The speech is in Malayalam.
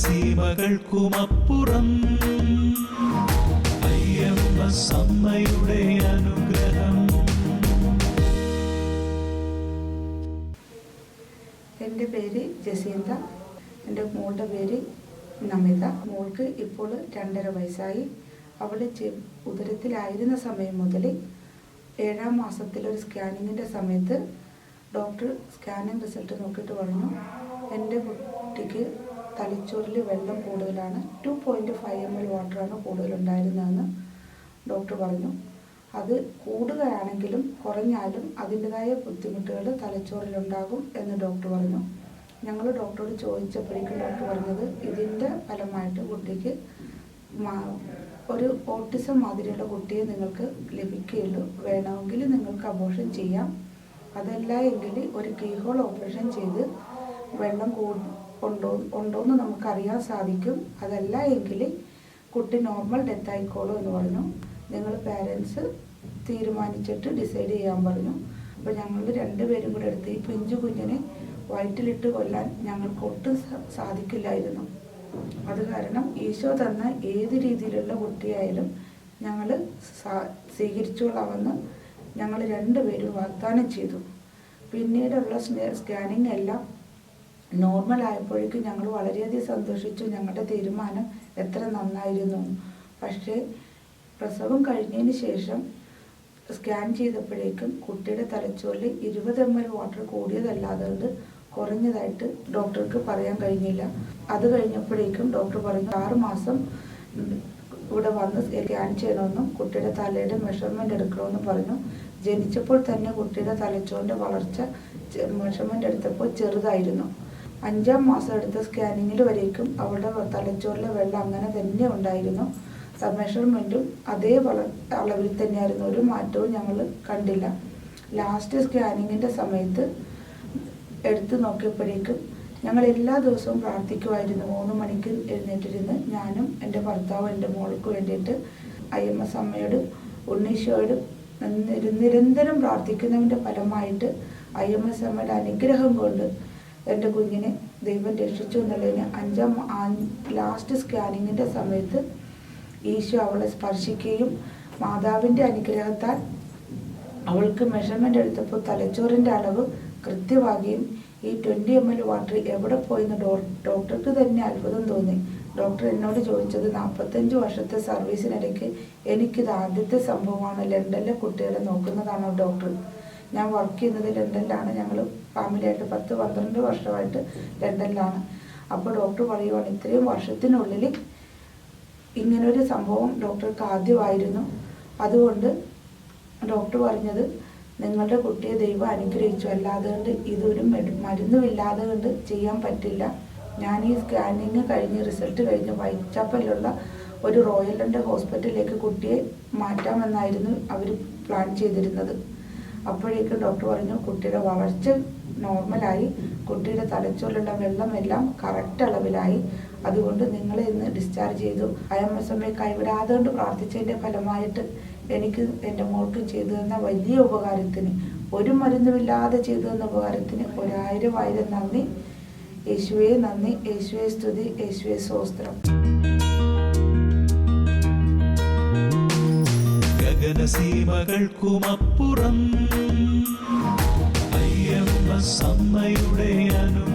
ഗഗനസീമകൾക്കുമപ്പുറം അയ്യപ്പ അമ്മയുടെ അനുഗ്രഹം. എന്റെ പേര് ജസീന്ത. എന്റെ മോളുടെ പേര് നമിത. മോൾക്ക് ഇപ്പോൾ രണ്ടര വയസ്സായി. അവൾ ഉദരത്തിലായിരുന്ന സമയം മുതൽ ഏഴാം മാസത്തിലൊരു സ്കാനിങ്ങിന്റെ സമയത്ത് ഡോക്ടർ സ്കാനിങ് റിസൾട്ട് നോക്കിയിട്ട് പറഞ്ഞു. എന്റെ കുട്ടിക്ക് തലച്ചോറിൽ വെള്ളം കൂടുതലാണ്. Two point five M L വാട്ടറാണ് കൂടുതലുണ്ടായിരുന്നതെന്ന് ഡോക്ടർ പറഞ്ഞു. അത് കൂടുകയാണെങ്കിലും കുറഞ്ഞാലും അതിന്റെതായ ബുദ്ധിമുട്ടുകൾ തലച്ചോറിലുണ്ടാകും എന്ന് ഡോക്ടർ പറഞ്ഞു. ഞങ്ങൾ ഡോക്ടറോട് ചോദിച്ചപ്പോഴേക്കും ഡോക്ടർ പറഞ്ഞത് ഇതിന്റെ ഫലമായിട്ട് കുട്ടിക്ക് ഒരു ഓട്ടിസം മാതിരിയുള്ള കുട്ടിയെ നിങ്ങൾക്ക് ലഭിക്കുകയുള്ളൂ. വേണമെങ്കിൽ നിങ്ങൾക്ക് അബോഷൻ ചെയ്യാം. അതല്ല എങ്കിൽ ഒരു കീഹോൾ ഓപ്പറേഷൻ ചെയ്ത് വെള്ളം ഉണ്ടോ ഉണ്ടോയെന്ന് നമുക്കറിയാൻ സാധിക്കും. അതല്ല എങ്കിൽ കുട്ടി നോർമൽ ഡെത്ത് ആയിക്കോളൂ എന്ന് പറഞ്ഞു. നിങ്ങൾ പാരൻസ് തീരുമാനിച്ചിട്ട് ഡിസൈഡ് ചെയ്യാൻ പറഞ്ഞു. അപ്പോൾ ഞങ്ങൾ രണ്ടുപേരും കൂടെ എടുത്ത് ഈ പിഞ്ചു കുഞ്ഞിനെ വയറ്റിലിട്ട് കൊല്ലാൻ ഞങ്ങൾക്ക് ഒട്ടും സാധിക്കില്ലായിരുന്നു. അത് കാരണം ഈശോ തന്ന ഏത് രീതിയിലുള്ള കുട്ടിയായാലും ഞങ്ങൾ സ്വീകരിച്ചോളാമെന്ന് ഞങ്ങൾ രണ്ടുപേരും വാഗ്ദാനം ചെയ്തു. പിന്നീടുള്ള സ്കാനിങ് എല്ലാം നോർമൽ ആയപ്പോഴേക്കും ഞങ്ങൾ വളരെയധികം സന്തോഷിച്ചു. ഞങ്ങളുടെ തീരുമാനം എത്ര നന്നായിരുന്നു. പക്ഷേ പ്രസവം കഴിഞ്ഞതിന് ശേഷം സ്കാൻ ചെയ്തപ്പോഴേക്കും കുട്ടിയുടെ തലച്ചോറിൽ ഇരുപത് എം എൽ വാട്ടർ കൂടിയതല്ലാതെ കുറഞ്ഞതായിട്ട് ഡോക്ടർക്ക് പറയാൻ കഴിഞ്ഞില്ല. അത് കഴിഞ്ഞപ്പോഴേക്കും ഡോക്ടർ പറഞ്ഞു ആറ് മാസം ഇവിടെ വന്ന് സ്കാൻ ചെയ്യണമെന്നും കുട്ടിയുടെ തലയുടെ മെഷർമെന്റ് എടുക്കണമെന്നും പറഞ്ഞു. ജനിച്ചപ്പോൾ തന്നെ കുട്ടിയുടെ തലച്ചോറിന്റെ വളർച്ച മെഷർമെന്റ് എടുത്തപ്പോൾ ചെറുതായിരുന്നു. അഞ്ചാം മാസം എടുത്ത സ്കാനിങ്ങിൽ വരേക്കും അവളുടെ തലച്ചോറിലെ വെള്ളം അങ്ങനെ തന്നെ ഉണ്ടായിരുന്നു. മെഷർമെന്റും അതേ അളവിൽ തന്നെയായിരുന്നു. ഒരു മാറ്റവും ഞങ്ങൾ കണ്ടില്ല. ലാസ്റ്റ് സ്കാനിങ്ങിന്റെ സമയത്ത് എടുത്തു നോക്കിയപ്പോഴേക്കും ഞങ്ങൾ എല്ലാ ദിവസവും പ്രാർത്ഥിക്കുമായിരുന്നു. മൂന്ന് മണിക്ക് എഴുന്നേറ്റിരുന്ന് ഞാനും എന്റെ ഭർത്താവും എന്റെ മോൾക്ക് വേണ്ടിയിട്ട് ഐ എം എസ് അമ്മയോടും ഉണ്ണീശോയോടും നിരന്തരം പ്രാർത്ഥിക്കുന്നതിന്റെ ഫലമായിട്ട് ഐ എം എസ് അമ്മയുടെ അനുഗ്രഹം കൊണ്ട് എന്റെ കുഞ്ഞിനെ ദൈവം രക്ഷിച്ചു എന്നുള്ളതിന് അഞ്ചാം ലാസ്റ്റ് സ്കാനിങ്ങിന്റെ സമയത്ത് ഈശോ അവളെ സ്പർശിക്കുകയും മാതാവിന്റെ അനുഗ്രഹത്താൽ അവൾക്ക് മെഷർമെന്റ് എടുത്തപ്പോൾ തലച്ചോറിന്റെ അളവ് കൃത്യമാകുകയും ഈ ട്വന്റി എം എൽ വാട്ടർ എവിടെ പോയെന്ന് ഡോ ഡോക്ടർക്ക് തന്നെ അത്ഭുതം തോന്നി. ഡോക്ടർ എന്നോട് ചോദിച്ചത് നാൽപ്പത്തഞ്ച് വർഷത്തെ സർവീസിനിടയ്ക്ക് എനിക്കിത് ആദ്യത്തെ സംഭവമാണ്. ലണ്ടനിലെ കുട്ടികളെ നോക്കുന്നതാണോ ഡോക്ടർ ഞാൻ വർക്ക് ചെയ്യുന്നത് ലണ്ടനിലാണ്. ഞങ്ങൾ ഫാമിലിയായിട്ട് പത്ത് പന്ത്രണ്ട് വർഷമായിട്ട് ലണ്ടനിലാണ്. അപ്പോൾ ഡോക്ടർ പറയുവാണ് ഇത്രയും വർഷത്തിനുള്ളിൽ ഇങ്ങനൊരു സംഭവം ഡോക്ടർക്ക് ആദ്യമായിരുന്നു. അതുകൊണ്ട് ഡോക്ടർ പറഞ്ഞത് നിങ്ങളുടെ കുട്ടിയെ ദൈവം അനുഗ്രഹിച്ചു. അല്ലാതെ കൊണ്ട് ഇതൊരു മരുന്നുമില്ലാതെ കൊണ്ട് ചെയ്യാൻ പറ്റില്ല. ഞാൻ ഈ സ്കാനിങ് കഴിഞ്ഞ് റിസൾട്ട് കഴിഞ്ഞ് വൈറ്റാപ്പലുള്ള ഒരു റോയൽ റോയലിന്റെ ഹോസ്പിറ്റലിലേക്ക് കുട്ടിയെ മാറ്റാമെന്നായിരുന്നു അവർ പ്ലാൻ ചെയ്തിരുന്നത്. അപ്പോഴേക്കും ഡോക്ടർ പറഞ്ഞു കുട്ടിയുടെ വളർച്ച നോർമലായി കുട്ടിയുടെ തലച്ചോറിലുള്ള വെള്ളമെല്ലാം കറക്റ്റ് അളവിലായി. അതുകൊണ്ട് നിങ്ങളെ ഇന്ന് ഡിസ്ചാർജ് ചെയ്തു. ഐ എം എസ് എമ്മെ കൈവിടാതെ കൊണ്ട് പ്രാർത്ഥിച്ചതിന്റെ ഫലമായിട്ട് എനിക്ക് എന്റെ മോൾക്ക് ചെയ്തു തന്ന വലിയ ഉപകാരത്തിന് ഒരു മരുന്നുമില്ലാതെ ചെയ്തു തന്ന ഉപകാരത്തിന് ഒരായിരം ആയിരം നന്ദി. യേശുവേ നന്ദി. യേശുവേ സ്തുതി. യേശുവേ സ്വസ്ത്രം ഗഗനസീമകൾക്കുമപ്പുറം അയ്യമ്മ സമ്മയുടെ അനുഗ്രഹം